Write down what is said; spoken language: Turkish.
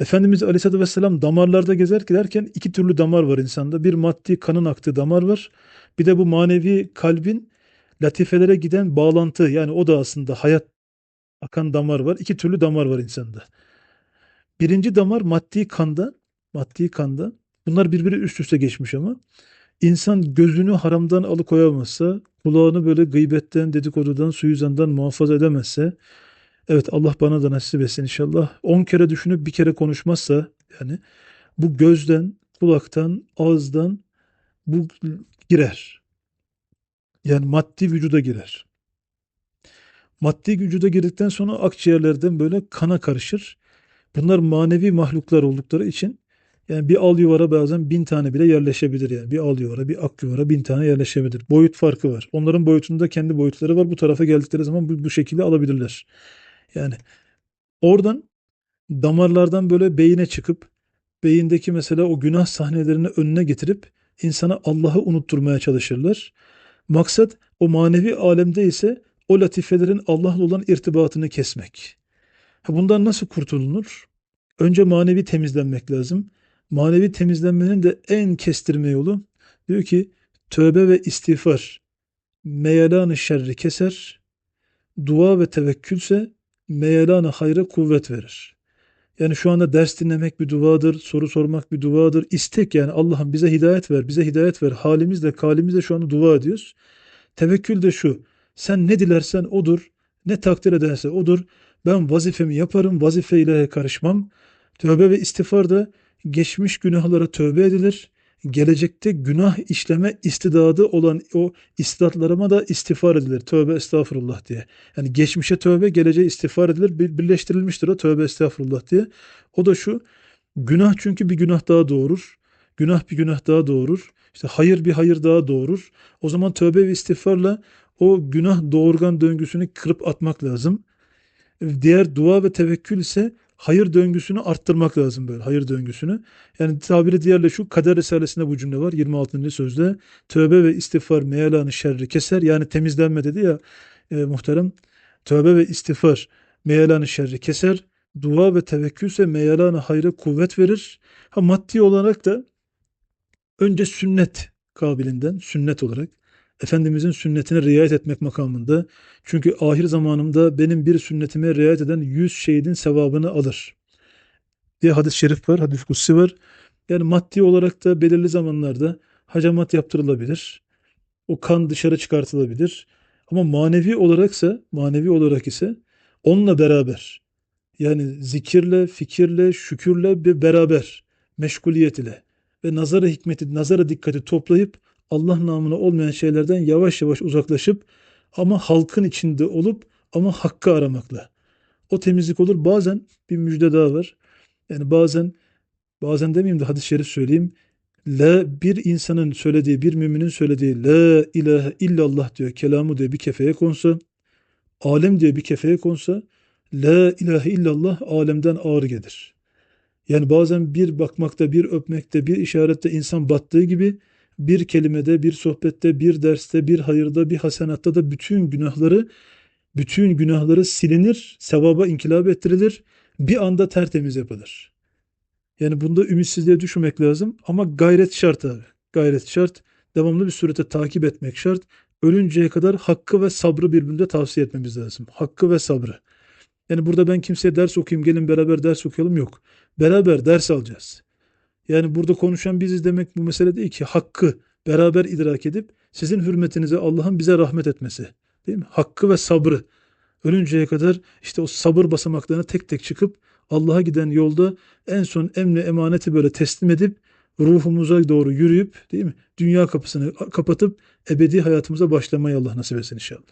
Efendimiz Aleyhisselatü Vesselam damarlarda gezerken iki türlü damar var insanda. Bir maddi kanın aktığı damar var. Bir de bu manevi kalbin latifelere giden bağlantı yani o da aslında hayat akan damar var. İki türlü damar var insanda. Birinci damar maddi kanda, maddi kanda. Bunlar birbiri üst üste geçmiş ama insan gözünü haramdan alıkoyamazsa, kulağını böyle gıybetten, dedikodudan, suizandan muhafaza edemezse, evet Allah bana da nasip etsin inşallah. On kere düşünüp bir kere konuşmazsa, yani bu gözden, kulaktan, ağızdan bu girer. Yani maddi vücuda girer. Maddi vücuda girdikten sonra akciğerlerden böyle kana karışır. Bunlar manevi mahluklar oldukları için yani bir al yuvara bazen bin tane bile yerleşebilir yani. Bir al yuvara, bir ak yuvara bin tane yerleşebilir. Boyut farkı var. Onların boyutunda kendi boyutları var. Bu tarafa geldikleri zaman bu, bu şekilde alabilirler. Yani oradan damarlardan böyle beyine çıkıp beyindeki mesela o günah sahnelerini önüne getirip insana Allah'ı unutturmaya çalışırlar. Maksat o manevi alemde ise o latifelerin Allah'la olan irtibatını kesmek. Bundan nasıl kurtulunur? Önce manevi temizlenmek lazım. Manevi temizlenmenin de en kestirme yolu diyor ki tövbe ve istiğfar meyelanı şerri keser, dua ve tevekkülse meyelanı hayra kuvvet verir. Yani şu anda ders dinlemek bir duadır, soru sormak bir duadır. İstek yani Allah'ım bize hidayet ver, bize hidayet ver. Halimizle, kalimizle şu anda dua ediyoruz. Tevekkül de şu, sen ne dilersen odur, ne takdir ederse odur. Ben vazifemi yaparım, vazifeyle karışmam. Tövbe ve istiğfar da geçmiş günahlara tövbe edilir. Gelecekte günah işleme istidadı olan o istidatlarıma da istiğfar edilir. Tövbe estağfurullah diye. Yani geçmişe tövbe, geleceğe istiğfar edilir. Birleştirilmiştir o tövbe estağfurullah diye. O da şu, günah çünkü bir günah daha doğurur. Günah bir günah daha doğurur. İşte hayır bir hayır daha doğurur. O zaman tövbe ve istiğfarla o günah doğurgan döngüsünü kırıp atmak lazım. Diğer dua ve tevekkül ise hayır döngüsünü arttırmak lazım böyle hayır döngüsünü. Yani tabiri diğerle şu kader risalesinde bu cümle var 26. sözde. Tövbe ve istiğfar meyalanı şerri keser. Yani temizlenme dedi ya e, muhterem. Tövbe ve istiğfar meyalanı şerri keser. Dua ve tevekkülse meyalanı hayra kuvvet verir. Ha maddi olarak da önce sünnet kabilinden sünnet olarak Efendimizin sünnetine riayet etmek makamında. Çünkü ahir zamanımda benim bir sünnetime riayet eden yüz şehidin sevabını alır. diye hadis-i şerif var, hadis kutsi var. Yani maddi olarak da belirli zamanlarda hacamat yaptırılabilir. O kan dışarı çıkartılabilir. Ama manevi olaraksa, manevi olarak ise onunla beraber yani zikirle, fikirle, şükürle bir beraber meşguliyet ile ve nazara hikmeti, nazara dikkati toplayıp Allah namına olmayan şeylerden yavaş yavaş uzaklaşıp ama halkın içinde olup ama hakkı aramakla. O temizlik olur. Bazen bir müjde daha var. Yani bazen bazen demeyeyim de hadis-i şerif söyleyeyim. La bir insanın söylediği, bir müminin söylediği La ilahe illallah diyor kelamı diye bir kefeye konsa, alem diye bir kefeye konsa, La ilahe illallah alemden ağır gelir. Yani bazen bir bakmakta, bir öpmekte, bir işarette insan battığı gibi bir kelimede, bir sohbette, bir derste, bir hayırda, bir hasenatta da bütün günahları bütün günahları silinir, sevaba inkılap ettirilir. Bir anda tertemiz yapılır. Yani bunda ümitsizliğe düşmemek lazım ama gayret şart abi. Gayret şart. Devamlı bir surete takip etmek şart. Ölünceye kadar hakkı ve sabrı birbirinde tavsiye etmemiz lazım. Hakkı ve sabrı. Yani burada ben kimseye ders okuyayım, gelin beraber ders okuyalım yok. Beraber ders alacağız. Yani burada konuşan biziz demek bu mesele değil ki hakkı beraber idrak edip sizin hürmetinize Allah'ın bize rahmet etmesi. Değil mi? Hakkı ve sabrı. Ölünceye kadar işte o sabır basamaklarına tek tek çıkıp Allah'a giden yolda en son emni emaneti böyle teslim edip ruhumuza doğru yürüyüp değil mi? Dünya kapısını kapatıp ebedi hayatımıza başlamayı Allah nasip etsin inşallah.